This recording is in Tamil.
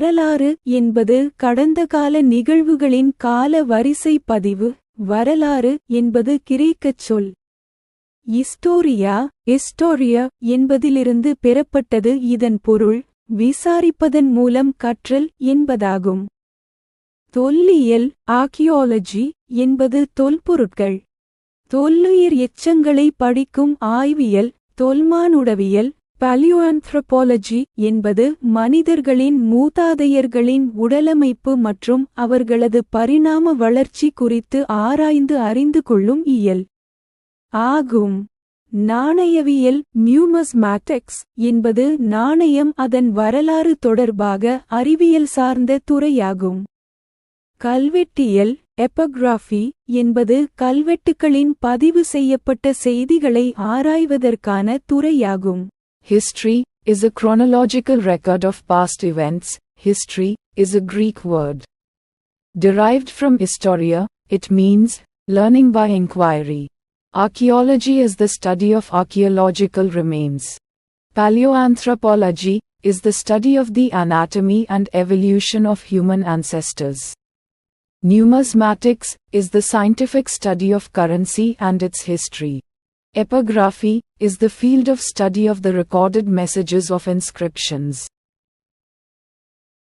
வரலாறு என்பது கடந்த கால நிகழ்வுகளின் கால வரிசை பதிவு. வரலாறு என்பது கிரேக்கச் சொல். இஸ்டோரியா எஸ்டோரியா என்பதிலிருந்து பெறப்பட்டது இதன் பொருள் விசாரிப்பதன் மூலம் கற்றல் என்பதாகும். தொல்லியல் ஆக்கியோலஜி என்பது தொல்பொருட்கள். தொல்லுயிர் எச்சங்களை படிக்கும் ஆய்வியல் தொல்மானுடவியல் பலியோஆந்த்ரோபாலஜி என்பது மனிதர்களின் மூதாதையர்களின் உடலமைப்பு மற்றும் அவர்களது பரிணாம வளர்ச்சி குறித்து ஆராய்ந்து அறிந்து கொள்ளும் இயல். ஆகும். நாணயவியல் நியூமஸ்மேட்டிக்ஸ் என்பது நாணயம் அதன் வரலாறு தொடர்பாக அறிவியல் சார்ந்த துறையாகும். கல்வெட்டியல் எபகிராஃபி என்பது கல்வெட்டுகளின் பதிவு செய்யப்பட்ட செய்திகளை ஆராய்வதற்கான துறையாகும். History is a chronological record of past events. History is a Greek word. Derived from historia, it means learning by inquiry. Archaeology is the study of archaeological remains. Paleoanthropology is the study of the anatomy and evolution of human ancestors. Numismatics is the scientific study of currency and its history. Epigraphy is the field of study of the recorded messages of inscriptions.